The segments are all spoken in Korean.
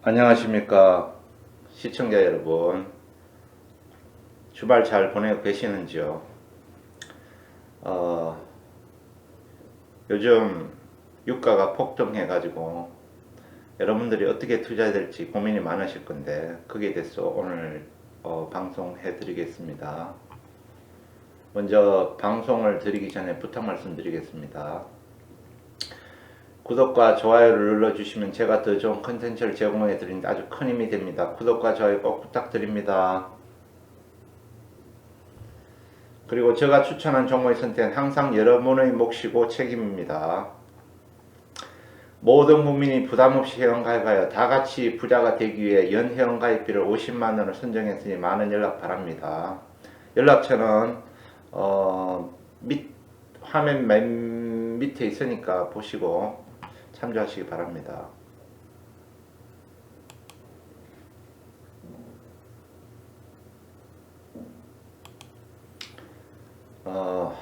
안녕하십니까 시청자 여러분. 주말 잘 보내고 계시는지요? 어, 요즘 유가가 폭등해 가지고 여러분들이 어떻게 투자해야 될지 고민이 많으실 건데 거기에 대해서 오늘 어, 방송해 드리겠습니다. 먼저 방송을 드리기 전에 부탁 말씀 드리겠습니다 구독과 좋아요를 눌러주시면 제가 더 좋은 컨텐츠를 제공해 드리는데 아주 큰 힘이 됩니다. 구독과 좋아요 꼭 부탁드립니다. 그리고 제가 추천한 종목의 선택은 항상 여러분의 몫이고 책임입니다. 모든 국민이 부담 없이 회원가입하여 다 같이 부자가 되기 위해 연 회원가입비를 50만 원을 선정했으니 많은 연락 바랍니다. 연락처는 어, 밑 화면 맨 밑에 있으니까 보시고 참조하시기 바랍니다. 어,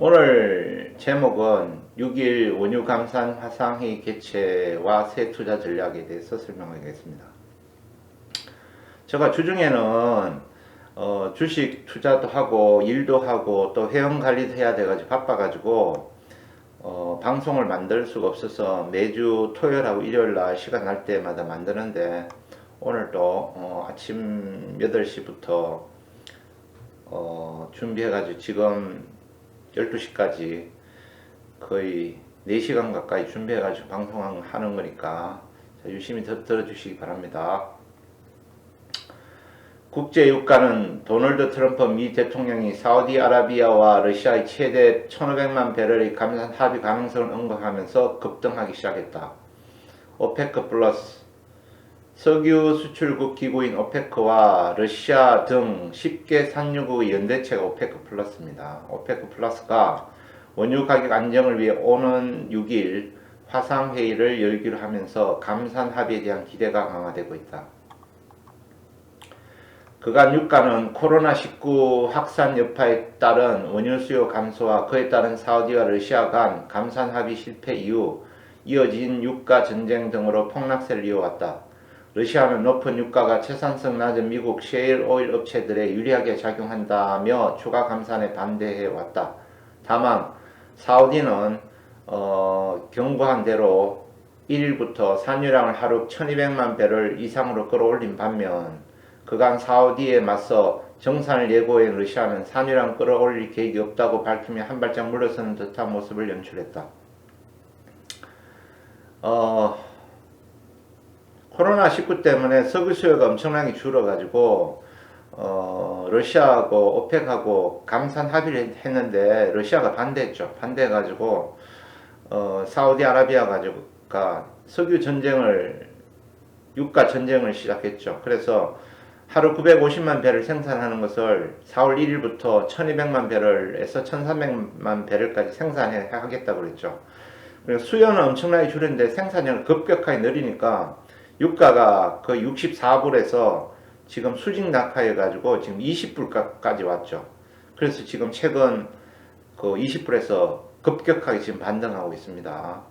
오늘 제목은 6일 원유 감산 화상회의 개최와 새 투자 전략에 대해서 설명하겠습니다. 제가 주중에는 어, 주식 투자도 하고 일도 하고 또 회원 관리도 해야 돼가지고 바빠가지고 어, 방송을 만들 수가 없어서 매주 토요일하고 일요일날 시간 날 때마다 만드는데 오늘 또 어, 아침 8시부터 어, 준비해가지고 지금 12시까지 거의 4시간 가까이 준비해가지고 방송하는 거니까 자, 유심히 들, 들어주시기 바랍니다. 국제 유가는 도널드 트럼프 미 대통령이 사우디아라비아와 러시아의 최대 1,500만 배럴의 감산 합의 가능성을 언급하면서 급등하기 시작했다. 오페크 플러스 석유 수출국 기구인 오페크와 러시아 등 10개 산유국의 연대체가 오페크 플러스입니다. 오페크 플러스가 원유 가격 안정을 위해 오는 6일 화상회의를 열기로 하면서 감산 합의에 대한 기대가 강화되고 있다. 그간 유가는 코로나19 확산 여파에 따른 원유 수요 감소와 그에 따른 사우디와 러시아 간 감산 합의 실패 이후 이어진 유가 전쟁 등으로 폭락세를 이어왔다. 러시아는 높은 유가가 채산성 낮은 미국 셰일 오일 업체들에 유리하게 작용한다며 추가 감산에 반대해 왔다. 다만 사우디는 어, 경고한 대로 1일부터 산유량을 하루 1200만 배럴 이상으로 끌어올린 반면 그간 사우디에 맞서 정산을 예고한 러시아는 산유량 끌어올릴 계획이 없다고 밝히며 한 발짝 물러서는 듯한 모습을 연출했다. 어, 코로나19 때문에 석유 수요가 엄청나게 줄어가지고 어, 러시아하고 오펙하고 감산 합의를 했는데 러시아가 반대했죠. 반대해가지고 어, 사우디아라비아 가지고가 석유 전쟁을 유가 전쟁을 시작했죠. 그래서 하루 950만 배를 생산하는 것을 4월 1일부터 1200만 배럴에서 1300만 배럴까지 생산하겠다고 그랬죠. 그리고 수요는 엄청나게 줄었는데 생산량을 급격하게 늘리니까 유가가 거의 64불에서 지금 수직 낙하해 가지고 지금 20불까지 왔죠. 그래서 지금 최근 그 20불에서 급격하게 지금 반등하고 있습니다.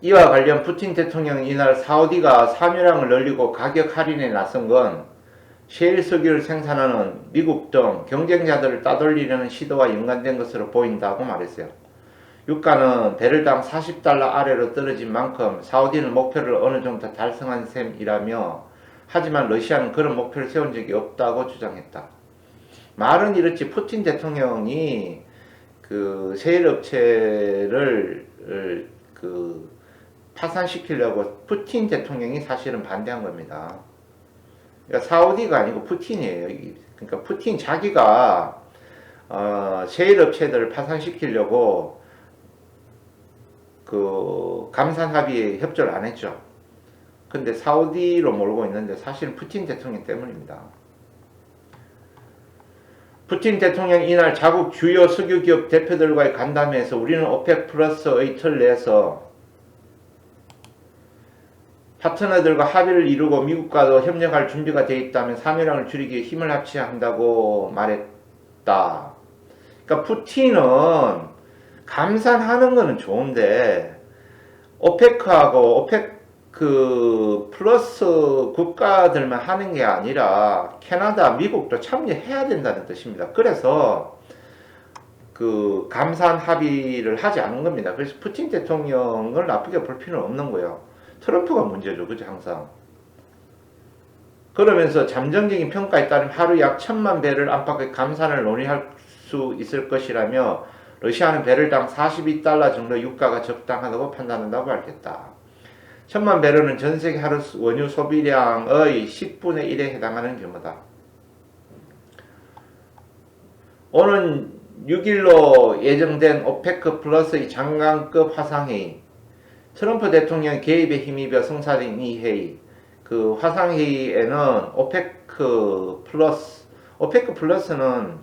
이와 관련 푸틴 대통령이 이날 사우디가 산유량을 늘리고 가격 할인에 나선 건 셰일 석유를 생산하는 미국 등 경쟁자들을 따돌리려는 시도와 연관된 것으로 보인다고 말했어요. 유가는 배럴당 40달러 아래로 떨어진 만큼 사우디는 목표를 어느 정도 달성한 셈이라며 하지만 러시아는 그런 목표를 세운 적이 없다고 주장했다. 말은 이렇지 푸틴 대통령이 그 세일 업체를 그 파산시키려고 푸틴 대통령이 사실은 반대한 겁니다. 그러니까 사우디가 아니고 푸틴이에요. 그러니까 푸틴 자기가 어, 세일 업체들을 파산시키려고 그 감산 합의에 협조를 안 했죠. 근데 사우디로 몰고 있는데 사실은 푸틴 대통령 때문입니다. 푸틴 대통령이 이날 자국 주요 석유 기업 대표들과의 간담회에서 우리는 오펙 플러스의 틀 내에서 파트너들과 합의를 이루고 미국과도 협력할 준비가 되어 있다면 산유량을 줄이기에 힘을 합쳐야 한다고 말했다. 그러니까 푸틴은 감산하는 거는 좋은데 오페크하고 오페크 플러스 국가들만 하는 게 아니라 캐나다, 미국도 참여해야 된다는 뜻입니다. 그래서 그 감산 합의를 하지 않은 겁니다. 그래서 푸틴 대통령을 나쁘게 볼 필요는 없는 거예요. 트럼프가 문제죠. 그죠? 항상. 그러면서 잠정적인 평가에 따르면 하루 약 천만 배를 안팎의 감산을 논의할 수 있을 것이라며 러시아는 배럴당 42달러 정도 유가가 적당하다고 판단한다고 밝혔다. 천만 배럴은 전 세계 하루 원유 소비량의 10분의 1에 해당하는 규모다. 오는 6일로 예정된 오페크 플러스의 장관급 화상회의, 트럼프 대통령 개입에 힘입어 성사된 이 회의, 그 화상회의에는 오페크 플러스, 오페크 플러스는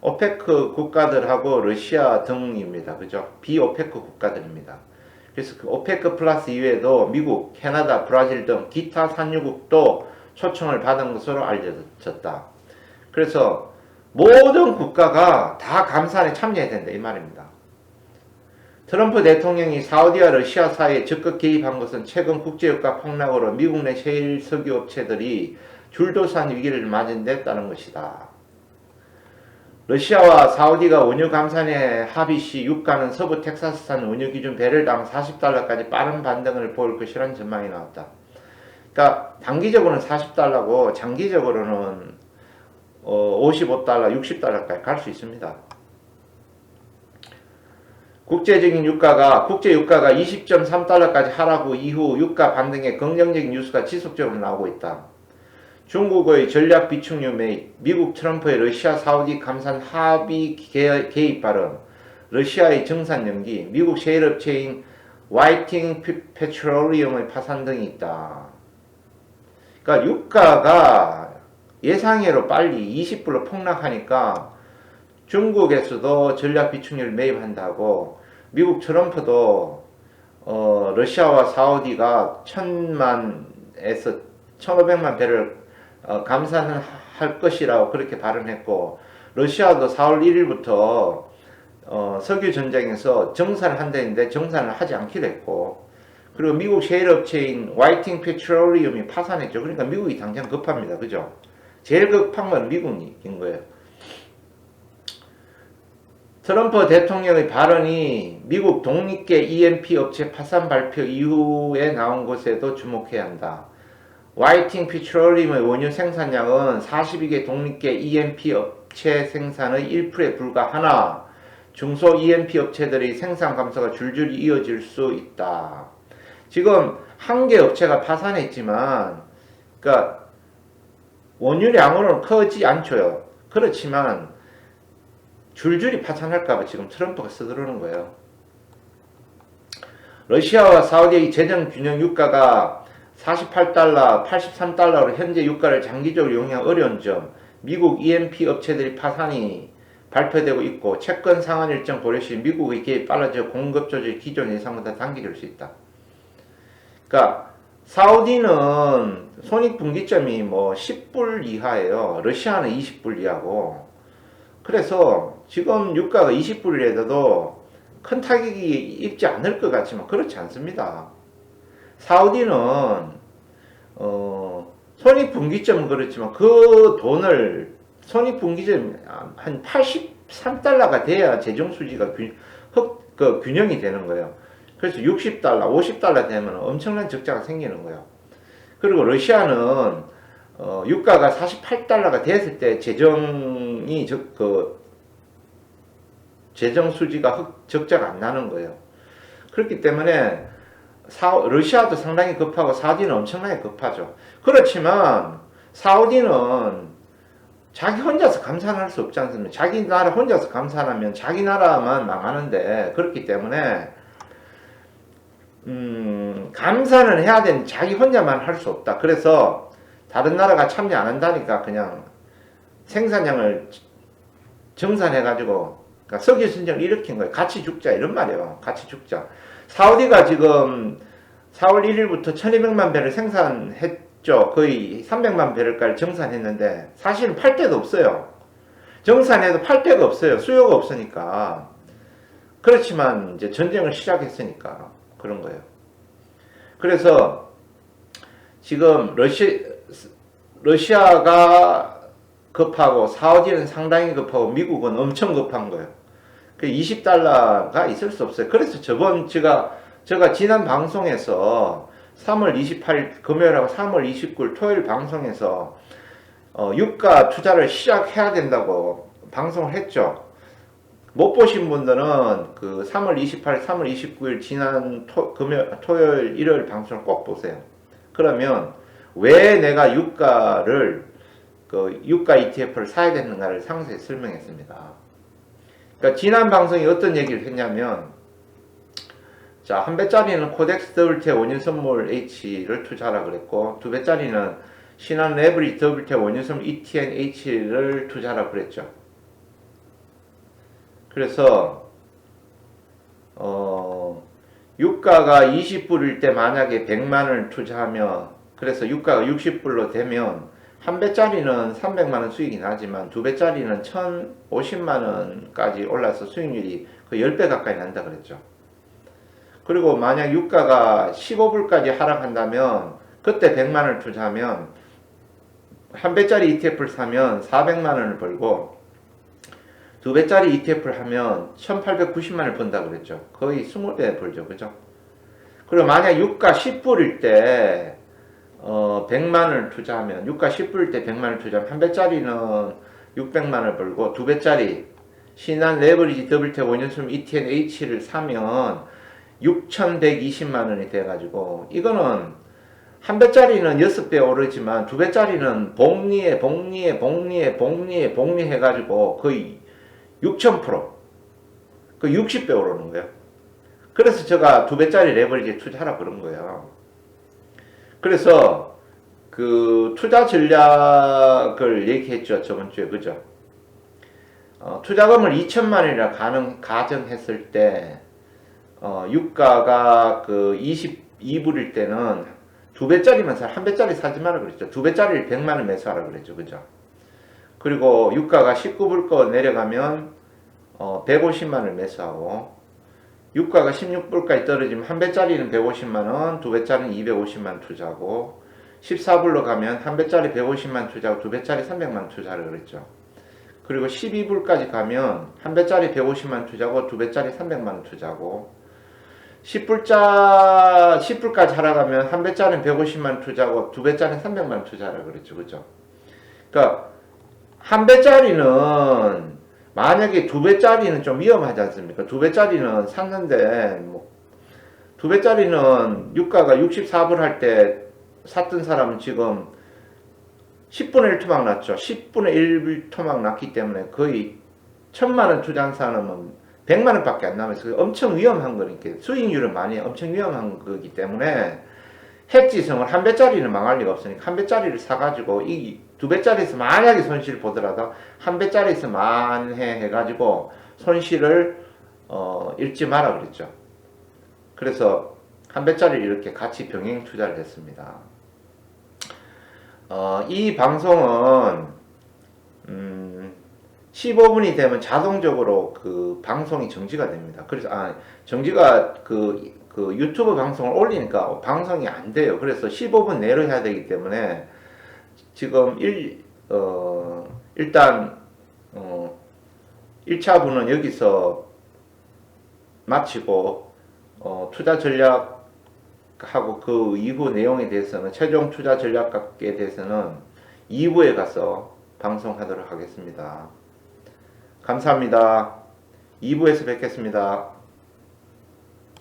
오페크 국가들하고 러시아 등입니다. 그죠? 비오페크 국가들입니다. 그래서 그 오페크 플러스 이외에도 미국, 캐나다, 브라질 등 기타 산유국도 초청을 받은 것으로 알려졌다. 그래서 모든 국가가 다 감산에 참여해야 된다 이 말입니다. 트럼프 대통령이 사우디와 러시아 사이에 적극 개입한 것은 최근 국제유가 폭락으로 미국 내 셰일 석유 업체들이 줄도산 위기를 맞은 데 따른 것이다. 러시아와 사우디가 원유 감산에 합의 시 유가는 서부 텍사스산 원유 기준 배럴당 40달러까지 빠른 반등을 보일 것이라는 전망이 나왔다. 그러니까 단기적으로는 40달러고 장기적으로는 어, 55달러, 60달러까지 갈 수 있습니다. 국제적인 유가가 국제 유가가 20.3달러까지 하락 후 이후 유가 반등의 긍정적인 뉴스가 지속적으로 나오고 있다. 중국의 전략 비축유 매입, 미국 트럼프의 러시아 사우디 감산 합의 개입 발언, 러시아의 정산 연기, 미국 셰일 업체인 와이팅 페트롤리움의 파산 등이 있다. 그러니까 유가가 예상외로 빨리 20불로 폭락하니까 중국에서도 전략 비축유를 매입한다고 미국 트럼프도 어, 러시아와 사우디가 천만에서 천오백만 배를 어, 감산할 것이라고 그렇게 발언했고 러시아도 4월 1일부터 어, 석유 전쟁에서 정산을 한다는데 정산을 하지 않기로 했고 그리고 미국 셰일 업체인 와이팅 페트롤리움이 파산했죠. 그러니까 미국이 당장 급합니다. 그죠? 제일 급한 건 미국인 거예요. 트럼프 대통령의 발언이 미국 독립계 EMP 업체 파산 발표 이후에 나온 것에도 주목해야 한다. 와이팅 피트롤림의 원유 생산량은 42개 독립계 EMP 업체 생산의 1%에 불과하나 중소 EMP 업체들의 생산 감소가 줄줄이 이어질 수 있다. 지금 한 개 업체가 파산했지만, 그러니까 원유량으로는 크지 않죠요. 그렇지만 줄줄이 파산할까봐 지금 트럼프가 써들어오는 거예요. 러시아와 사우디의 재정 균형 유가가 48달러, 83달러로 현재 유가를 장기적으로 용인하기 어려운 점, 미국 EMP 업체들이 파산이 발표되고 있고 채권 상환 일정 고려 시 미국의 개입 빨라져 공급 조절 기존 예상보다 단기될 수 있다. 그러니까 사우디는 손익분기점이 뭐 10불 이하예요. 러시아는 20불 이하고. 그래서 지금 유가가 20불이라도 큰 타격이 입지 않을 것 같지만 그렇지 않습니다. 사우디는 어, 손익분기점은 그렇지만 그 돈을 손익분기점 한 83달러가 돼야 재정수지가 균, 흑, 그 균형이 되는 거예요. 그래서 60달러, 50달러 되면 엄청난 적자가 생기는 거예요. 그리고 러시아는 어, 유가가 48달러가 됐을 때 재정이 저, 그 재정 수지가 흑, 적자가 안 나는 거예요. 그렇기 때문에 사, 러시아도 상당히 급하고 사우디는 엄청나게 급하죠. 그렇지만 사우디는 자기 혼자서 감산할 수 없지 않습니까? 자기 나라 혼자서 감산하면 자기 나라만 망하는데 그렇기 때문에 음, 감산을 해야 되는 자기 혼자만 할 수 없다. 그래서 다른 나라가 참여 안 한다니까 그냥 생산량을 정산해가지고 그러니까 석유 선정을 일으킨 거예요. 같이 죽자 이런 말이에요. 같이 죽자. 사우디가 지금 4월 1일부터 1200만 배를 생산했죠. 거의 300만 배를까지 정산했는데 사실은 팔 데도 없어요. 정산해도 팔 데가 없어요. 수요가 없으니까. 그렇지만 이제 전쟁을 시작했으니까 그런 거예요. 그래서 지금 러시, 러시아가 급하고 사우디는 상당히 급하고 미국은 엄청 급한 거예요. 그 20달러가 있을 수 없어요. 그래서 저번 제가 제가 지난 방송에서 3월 28일 금요일하고 3월 29일 토요일 방송에서 어, 유가 투자를 시작해야 된다고 방송을 했죠. 못 보신 분들은 그 3월 28일, 3월 29일 지난 토, 금요, 토요일, 일요일 방송을 꼭 보세요. 그러면 왜 내가 유가를 그 유가 ETF를 사야 되는가를 상세히 설명했습니다. 그러니까 지난 방송에 어떤 얘기를 했냐면 자, 한 배짜리는 코덱스 WT 원유 선물 H를 투자하라 그랬고 두 배짜리는 신한 레버리지 WT 원유 선물 ETN H를 투자하라 그랬죠. 그래서 어 유가가 20불일 때 만약에 100만 원을 투자하면 그래서 유가가 60불로 되면 한 배짜리는 300만 원 수익이 나지만 두 배짜리는 1,050만 원까지 올라서 수익률이 그 10배 가까이 난다 그랬죠. 그리고 만약 유가가 15불까지 하락한다면 그때 100만 원을 투자하면 한 배짜리 ETF를 사면 400만 원을 벌고 두 배짜리 ETF를 하면 1890만 원을 번다 그랬죠. 거의 20배 벌죠. 그죠? 그리고 만약 유가 10불일 때 어, 100만 원을 투자하면 유가 10불일 때 100만 원을 투자하면 한 배짜리는 600만 원을 벌고 두 배짜리 신한 레버리지 WT 원연수름 ETN H를 사면 6,120만 원이 돼가지고 이거는 한 배짜리는 6배 오르지만 두 배짜리는 복리에 복리에 복리에 복리에 복리 해가지고 거의 6,000%. 그 60배 오르는 거예요. 그래서 제가 두 배짜리 레버리지 투자하라 그런 거예요. 그래서 그 투자 전략을 얘기했죠. 저번 주에. 그죠? 어, 투자금을 2천만 원이라 가능, 가정했을 때, 어, 유가가 그 22불일 때는 두 배짜리만 사, 한 배짜리 사지 마라 그랬죠. 두 배짜리를 100만 원 매수하라 그랬죠. 그죠? 그리고 유가가 19불 거 내려가면 어, 150만 원 매수하고 유가가 16불까지 떨어지면 한 배짜리는 150만 원, 두 배짜리는 250만 원 투자하고 14불로 가면 한 배짜리 150만 원 투자하고 두 배짜리 300만 원 투자를 그랬죠. 그리고 12불까지 가면 한 배짜리 150만 원 투자하고 두 배짜리 300만 원 투자하고 10불짜 10불까지 하락하면 한 배짜리는 150만 원 투자하고 두 배짜리는 300만 원 투자하라 그랬죠. 그죠? 그러니까 한 배짜리는 만약에 두 배짜리는 좀 위험하지 않습니까? 두 배짜리는 샀는데 뭐 두 배짜리는 유가가 64불 할 때 샀던 사람은 지금 10분의 1 토막 났죠. 10분의 1 토막 났기 때문에 거의 천만 원 투자한 사람은 100만 원밖에 안 남아서 엄청 위험한 거니까 수익률은 많이 엄청 위험한 거기 때문에 핵지성을 한 배짜리는 망할 리가 없으니까 한 배짜리를 사가지고 이 두 배짜리에서 만약에 손실을 보더라도 한 배짜리에서 만회 해가지고 손실을 어, 잃지 마라 그랬죠. 그래서 한 배짜리를 이렇게 같이 병행 투자를 했습니다. 어, 이 방송은 음, 15분이 되면 자동적으로 그 방송이 정지가 됩니다. 그래서 아 정지가 그, 그 유튜브 방송을 올리니까 방송이 안 돼요. 그래서 15분 내로 해야 되기 때문에 지금 일, 어, 일단 어, 1차 분은 여기서 마치고 어, 투자 전략하고 그 이후 내용에 대해서는 최종 투자 전략에 대해서는 2부에 가서 방송하도록 하겠습니다. 감사합니다. 2부에서 뵙겠습니다.